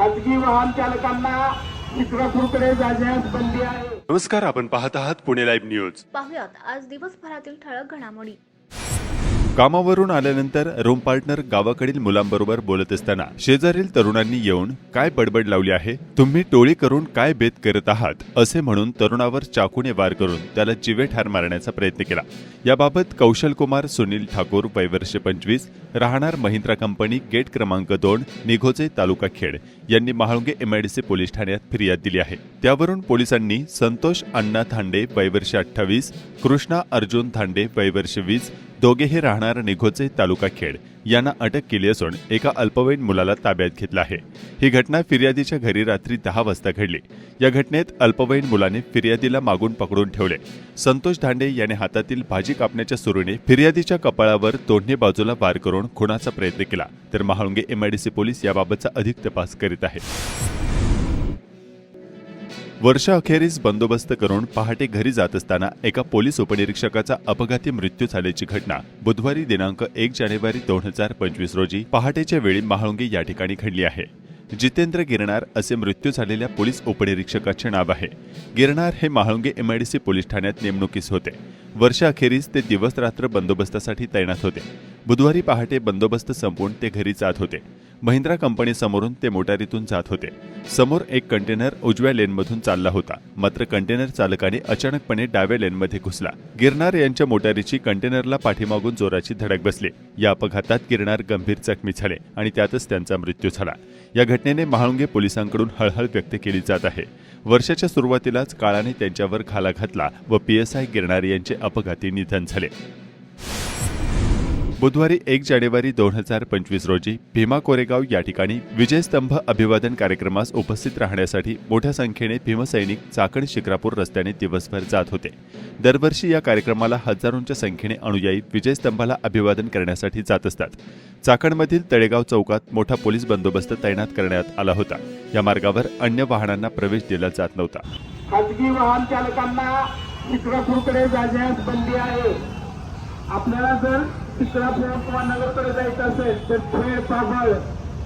खाजगी वाहन चालकांना चित्रपूरकडे जाण्यास बंदी आहे. नमस्कार आपण पाहत आहात पुणे लाईव्ह न्यूज. पाहुयात आज दिवसभरातील ठळक घडामोडी. कामावरून आल्यानंतर रूम पार्टनर गावाकडील मुलांबरोबर बोलत असताना शेजारील तरुणांनी येऊन काय बडबड लावली आहे? तुम्ही टोळी करून काय बेत करत आहात? असे म्हणून तरुणावर चाकूने वार करून त्याला जिवे ठार मारण्याचा प्रयत्न केला. याबाबत कौशल कुमार सुनील ठाकूर वैवर्ष पंचवीस राहणार महिंद्रा कंपनी गेट क्रमांक दोन निघोचे तालुका खेड यांनी महाळुंगे एमआयडीसी पोलीस ठाण्यात फिर्याद दिली आहे. त्यावरून पोलिसांनी संतोष अण्णा थांडे वैवर्ष अठ्ठावीस कृष्णा अर्जुन थांडे वैवर्ष वीस दोघेही राहणार निघोचे तालुका खेड. यांना अटक केली असून एका अल्पवयीन मुलाला ताब्यात घेतला आहे. ही घटना फिर्यादीच्या घरी रात्री दहा वाजता घडली. या घटनेत अल्पवयीन मुलाने फिर्यादीला मागून पकडून ठेवले. संतोष धांडे याने हातातील भाजी कापण्याच्या सुरूने फिर्यादीच्या कपाळावर दोन्ही बाजूला वार करून खुणाचा प्रयत्न केला. तर महाळुंगे एमआयडीसी पोलीस याबाबतचा अधिक तपास करीत आहेत. वर्षाअखेरीस बंदोबस्त करून पहाटे घरी जात असताना एका पोलीस उपनिरीक्षकाचा अपघाती मृत्यू झाल्याची घटना बुधवारी दिनांक एक जानेवारी दोन हजार पंचवीस रोजी पहाटेच्या वेळी महाळुंगी या ठिकाणी घडली आहे. जितेंद्र गिरणार असे मृत्यू झालेल्या पोलीस उपनिरीक्षकाचे नाव आहे. गिरणार हे महाळुंगे एमआयडीसी पोलीस ठाण्यात नेमणुकीस होते. वर्षाअखेरीस ते दिवस रात्र बंदोबस्तासाठी तैनात होते. बुधवारी पहाटे बंदोबस्त संपवून ते घरी जात होते. महिंद्रा कंपनीसमोरून ते मोटारीतून जात होते. समोर एक कंटेनर उजव्या लेनमधून चालला होता. मात्र कंटेनर चालकाने अचानकपणे डाव्या लेनमध्ये घुसला. गिरणार यांच्या मोटारीची कंटेनरला पाठीमागून जोराची धडक बसली. या अपघातात गिरणार गंभीर जखमी झाले आणि त्यातच त्यांचा मृत्यू झाला. या घटनेने महाळुंगे पोलिसांकडून हळहळ व्यक्त केली जात आहे. वर्षाच्या सुरुवातीलाच काळाने त्यांच्यावर घाला घातला व पीएसआय गिरणार यांचे अपघाती निधन झाले. बुधवारी एक जानेवारी दोन हजार पंचवीस रोजी भीमा कोरेगाव या ठिकाणी विजयस्तंभ अभिवादन कार्यक्रमास उपस्थित राहण्यासाठी मोठ्या संख्येने भीमसैनिक चाकण शिक्रापूर रस्त्याने दिवसभर जात होते. दरवर्षी या कार्यक्रमाला हजारोंच्या संख्येने अनुयायी विजयस्तंभाला अभिवादन करण्यासाठी जात असतात. चाकणमधील तळेगाव चौकात मोठा पोलीस बंदोबस्त तैनात करण्यात आला होता. या मार्गावर अन्य वाहनांना प्रवेश दिला जात नव्हता. खाजगी वाहन चालकांना चित्रपूरकडे जाण्यास बंदी आहे. आपल्याला जर चित्रापूर किंवा नगरकडे जायचं असेल तर खेळ पाबळ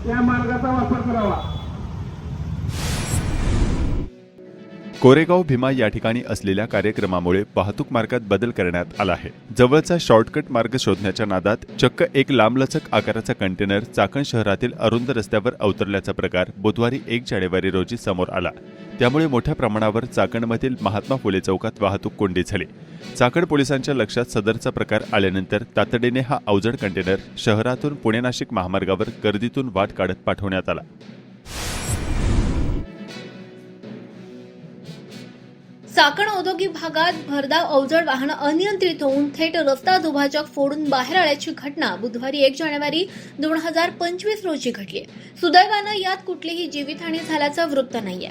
या मार्गाचा वापर करावा. कोरेगाव भीमा या ठिकाणी असलेल्या कार्यक्रमामुळे वाहतूक मार्गात बदल करण्यात आला आहे. जवळचा शॉर्टकट मार्ग शोधण्याच्या नादात चक्क एक लांबलचक आकाराचा कंटेनर चाकण शहरातील अरुंद रस्त्यावर अवतरल्याचा प्रकार बुधवारी एक जानेवारी रोजी समोर आला. त्यामुळे मोठ्या प्रमाणावर चाकणमधील महात्मा फुले चौकात वाहतूक कोंडी झाली. चाकण पोलिसांच्या लक्षात सदरचा प्रकार आल्यानंतर तातडीने हा अवजड कंटेनर शहरातून पुणे नाशिक महामार्गावर गर्दीतून वाट काढत पाठवण्यात आला. चाकण औद्योगिक भागात भरधाव अवजड वाहनं अनियंत्रित होऊन थेट रस्ता दुभाजक फोडून बाहेर आल्याची घटना बुधवारी एक जानेवारी दोन हजार पंचवीस रोजी घडली. सुदैवानं यात कुठलीही जीवितहानी झाल्याचं वृत्त नाहीये.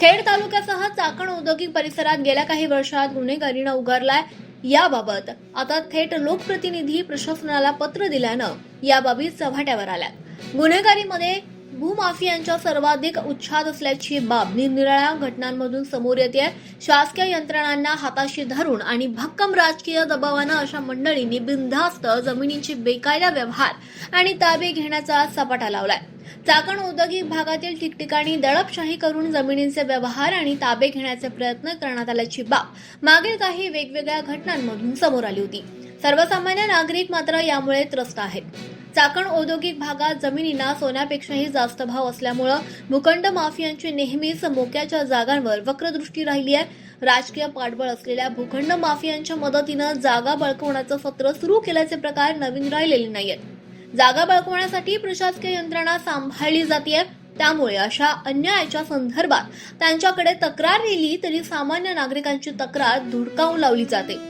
खेड तालुक्यासह चाकण औद्योगिक परिसरात गेल्या काही वर्षात गुन्हेगारीनं उगारलाय. याबाबत आता थेट लोकप्रतिनिधी प्रशासनाला पत्र दिल्यानं याबाबी चव्हाट्यावर आल्या गुन्हेगारीमध्ये भूमाफियांच्या सर्वाधिक उच्छाद असल्याची बाब निरनिराळ्या घटनांमधून समोर येते शासकीय यंत्रणांना हाताशी धरून आणि भक्कम राजकीय दबावानं अशा मंडळींनी बिनधास्त जमिनींची बेकायदा व्यवहार आणि ताबे घेण्याचा सपाटा लावलाय. चाकण औद्योगिक भागातील ठिकठिकाणी दडपशाही करून जमिनींचे व्यवहार आणि ताबे घेण्याचे प्रयत्न करण्यात आल्याची बाब मागील काही वेगवेगळ्या घटनांमधून समोर आली होती. सर्वसामान्य नागरिक मात्र यामुळे त्रस्त आहेत. चाकण औद्योगिक भागात जमिनींना सोन्यापेक्षाही जास्त भाव असल्यामुळं भूखंड माफियांची नेहमीच मोक्याच्या जागांवर वक्रदृष्टी राहिली आहे. राजकीय पाठबळ असलेल्या भूखंड माफियांच्या मदतीनं जागा बळकवण्याचं सत्र सुरू केल्याचे प्रकार नवीन राहिलेले नाहीयेत. जागा बळकवण्यासाठी प्रशासकीय यंत्रणा सांभाळली जाते. त्यामुळे अशा अन्यायाच्या संदर्भात त्यांच्याकडे तक्रार नेली तरी सामान्य नागरिकांची तक्रार धुडकावून लावली जाते.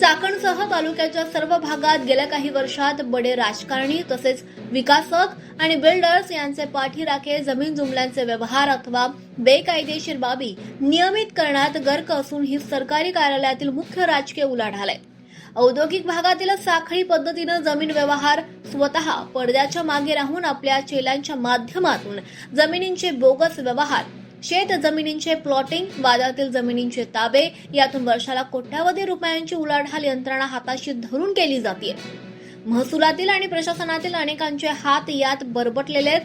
चाकणसह तालुक्याच्या सर्व भागात गेल्या काही वर्षात बडे राजकारणी तसेच विकासक आणि बिल्डर्स यांचे पाठीराखे जमीन जुमल्यांचे व्यवहार अथवा बेकायदेशीर बाबी नियमित करण्यात गर्क असून ही सरकारी कार्यालयातील मुख्य राजकीय उलाढाल आहे. औद्योगिक भागातील साखळी पद्धतीनं जमीन व्यवहार स्वतः पडद्याच्या मागे राहून आपल्या चेलांच्या माध्यमातून जमिनींचे बोगस व्यवहार शेत जमिनींचे प्लॉटिंग वादातील जमिनींचे ताबे यातून वर्षाला कोट्यावधी रुपयांची उलाढाल यंत्रणा हाताशी धरून केली जाते महसुलातील आणि प्रशासनातील अनेकांचे हात यात बरबटलेले आहेत.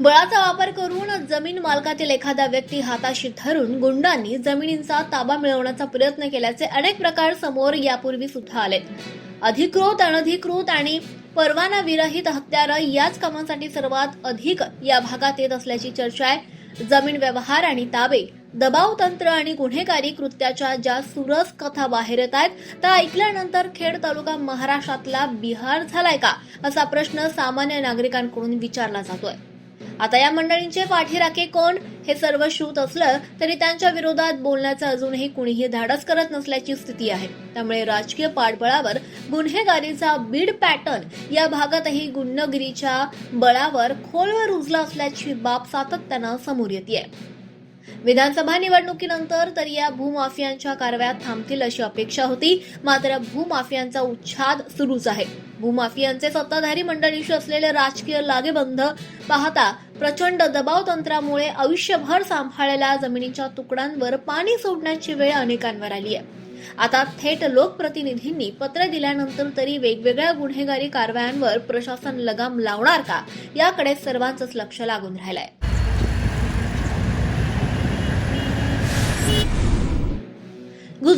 बळाचा वापर करून जमीन मालकातील एखादा व्यक्ती हाताशी धरून गुंडांनी जमिनींचा ताबा मिळवण्याचा प्रयत्न केल्याचे अनेक प्रकार समोर यापूर्वी सुद्धा आलेत. अधिकृत अनधिकृत आणि परवाना विरहित हत्यारं याच कामांसाठी सर्वात अधिक या भागात येत असल्याची चर्चा आहे. जमीन व्यवहार आणि ताबे दबाव तंत्र आणि गुन्हेगारी कृत्याच्या ज्या सुरस कथा बाहेर येत आहेत त्या ऐकल्यानंतर खेड तालुका महाराष्ट्रातला बिहार झालाय का? असा प्रश्न सामान्य नागरिकांकडून विचारला जातोय. आता या मंडळींचे पाठीराखे कोण? हे सर्व श्रुत असलं तरी त्यांच्या विरोधात बोलण्याचं अजूनही कुणीही धाडस करत नसल्याची स्थिती आहे. त्यामुळे राजकीय पाठबळावर गुन्हेगारीचा बीड पॅटर्न या भागातही गुंडगिरीच्या बळावर खोलवर रुजला असल्याची बाब सातत्यानं समोर येते विधानसभा निवडणुकीनंतर तर या भूमाफियांच्या कारवाया थांबतील अशी अपेक्षा होती मात्र भूमाफियांचा उच्छाद सुरूच आहे. भूमाफियांचे सत्ताधारी मंडळीशी असलेले राजकीय लागेबंध पाहता प्रचंड दबाव तंत्रामुळे आयुष्यभर सांभाळलेल्या जमिनीच्या तुकड्यांवर पाणी सोडण्याची वेळ अनेकांवर आली आहे. आता थेट लोकप्रतिनिधींनी पत्र दिल्यानंतर तरी वेगवेगळ्या गुन्हेगारी कारवायांवर प्रशासन लगाम लावणार का याकडे सर्वांचंच लक्ष लागून राहिलंय.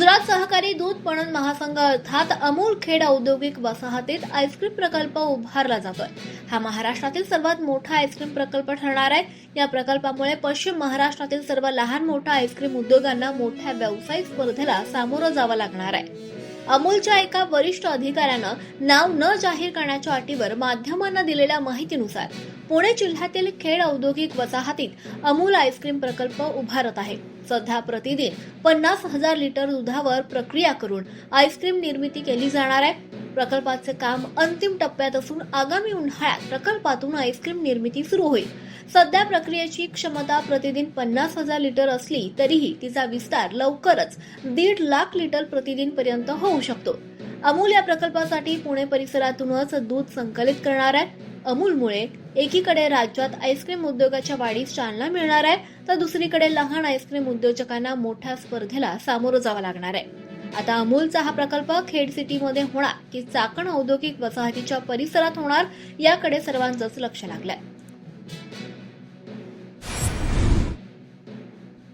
गुजरात सहकारी दूध पणन महासंघ अर्थात अमूल खेड औद्योगिक वसाहतीत आईस्क्रीम प्रकल्प उभारला जातोय. हा महाराष्ट्रातील सर्वात मोठा आईस्क्रीम प्रकल्प ठरणार आहे. या प्रकल्पामुळे पश्चिम महाराष्ट्रातील सर्व लहान मोठ्या आईस्क्रीम उद्योगांना मोठ्या व्यावसायिक स्पर्धेला सामोरं जावं लागणार आहे. अमूलच्या एका वरिष्ठ अधिकाऱ्यानं नाव न जाहीर करण्याच्या अटीवर माध्यमांना दिलेल्या माहितीनुसार पुणे जिल्ह्यातील खेड औद्योगिक वसाहतीत अमूल आईस्क्रीम प्रकल्प उभारत आहे. सध्या प्रतिदिन पन्नास हजार लिटर दुधावर प्रक्रिया करून आईस्क्रीम निर्मिती केली जाणार आहे. प्रकल्पाचे काम अंतिम टप्प्यात असून आगामी उन्हाळ्यात प्रकल्पातून आईस्क्रीम निर्मिती सुरू होईल. सध्या प्रक्रियेची क्षमता प्रतिदिन पन्नास हजार लिटर असली तरीही तिचा विस्तार लवकरच दीड लाख लिटर प्रतिदिन पर्यंत होऊ शकतो. अमूल या प्रकल्पासाठी पुणे परिसरातूनच दूध संकलित करणार आहे अमूलमुळे एकीकडे राज्यात आईस्क्रीम उद्योगाच्या वाढीस चालना मिळणार आहे तर दुसरीकडे लहान आईस्क्रीम उद्योजकांना मोठ्या स्पर्धेला सामोरं जावं लागणार आहे. आता अमूलचा हा प्रकल्प खेड सिटीमध्ये होणार की चाकण औद्योगिक वसाहतीच्या परिसरात होणार याकडे सर्वांचंच लक्ष लागलंय.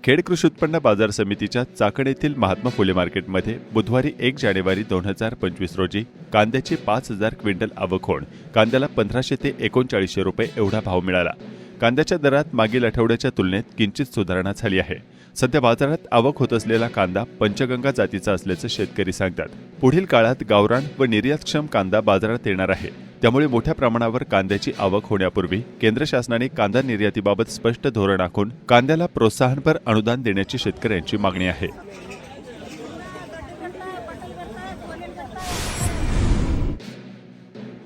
खेड कृषी उत्पन्न बाजार समितीच्या चाकण येथील महात्मा फुले मार्केटमध्ये बुधवारी एक जानेवारी दोन हजार पंचवीस रोजी कांद्याची पाच हजार क्विंटल आवक होऊन कांद्याला पंधराशे ते एकोणचाळीसशे रुपये एवढा भाव मिळाला. कांद्याच्या दरात मागील आठवड्याच्या तुलनेत किंचित सुधारणा झाली आहे. सध्या बाजारात आवक होत असलेला कांदा पंचगंगा जातीचा असल्याचं शेतकरी सांगतात. पुढील काळात गावरान व निर्यातक्षम कांदा बाजारात येणार आहे. त्यामुळे मोठ्या प्रमाणावर कांद्याची आवक होण्यापूर्वी केंद्र शासनाने कांदा निर्यातीबाबत स्पष्ट धोरण आखून कांद्याला प्रोत्साहनपर अनुदान देण्याची शेतकऱ्यांची मागणी आहे.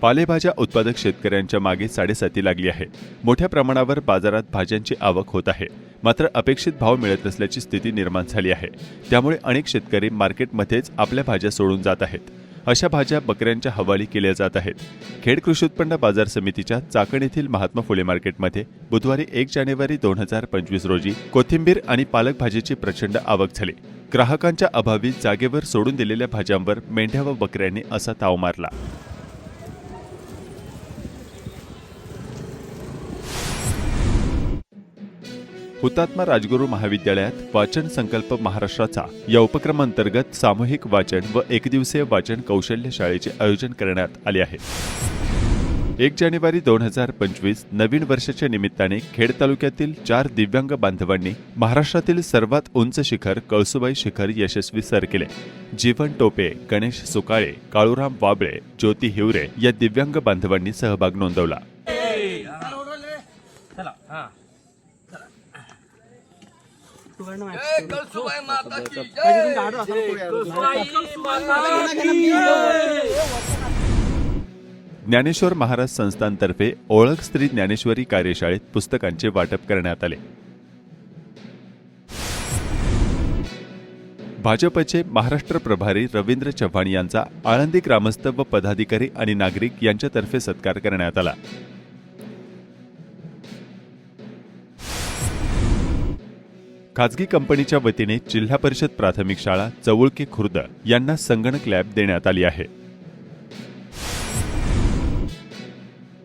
पालेभाज्या उत्पादक शेतकऱ्यांच्या मागे साडेसाती लागली आहे. मोठ्या प्रमाणावर बाजारात भाज्यांची आवक होत आहे. मात्र अपेक्षित भाव मिळत नसल्याची स्थिती निर्माण झाली आहे. त्यामुळे अनेक शेतकरी मार्केटमध्येच आपल्या भाज्या सोडून जात आहेत. अशा भाज्या बकऱ्यांच्या हवाली केल्या जात आहेत. खेड कृषी उत्पन्न बाजार समितीच्या चाकण येथील महात्मा फुले मार्केटमध्ये बुधवारी एक जानेवारी दोन हजार पंचवीस रोजी कोथिंबीर आणि पालक भाजीची प्रचंड आवक झाली. ग्राहकांच्या अभावी जागेवर सोडून दिलेल्या भाज्यांवर मेंढ्या व बकऱ्यांनी असा ताव मारला. हुतात्मा राजगुरू महाविद्यालयात वाचन संकल्प महाराष्ट्राचा या उपक्रमांतर्गत सामूहिक वाचन व एकदिवसीय वाचन कौशल्य शाळेचे आयोजन करण्यात आले आहे. एक जानेवारी दोन हजार पंचवीस नवीन वर्षाच्या निमित्ताने खेड तालुक्यातील चार दिव्यांग बांधवांनी महाराष्ट्रातील सर्वात उंच शिखर कळसुबाई शिखर यशस्वी सर केले. जीवन टोपे गणेश सुकाळे काळूराम वाबळे ज्योती हिवरे या दिव्यांग बांधवांनी सहभाग नोंदवला चला हा कळसुबाई माता की ज्ञानेश्वर महाराज संस्थांतर्फे ओळख स्त्री ज्ञानेश्वरी कार्यशाळेत पुस्तकांचे वाटप करण्यात आले. भाजपचे महाराष्ट्र प्रभारी रवींद्र चव्हाण यांचा आळंदी ग्रामस्थ व पदाधिकारी आणि नागरिक यांच्यातर्फे सत्कार करण्यात आला. खाजगी कंपनीच्या वतीने जिल्हा परिषद प्राथमिक शाळा चवळके खुर्द यांना संगणक लॅब देण्यात आली आहे.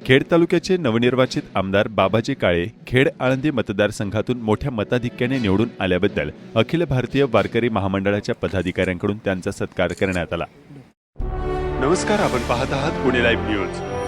खेड तालुक्याचे नवनिर्वाचित आमदार बाबाजी काळे खेड आळंदी मतदारसंघातून मोठ्या मताधिक्याने निवडून आल्याबद्दल अखिल भारतीय वारकरी महामंडळाच्या पदाधिकाऱ्यांकडून त्यांचा सत्कार करण्यात आला. नमस्कार आपण पाहत आहात पुणे लाईव्ह न्यूज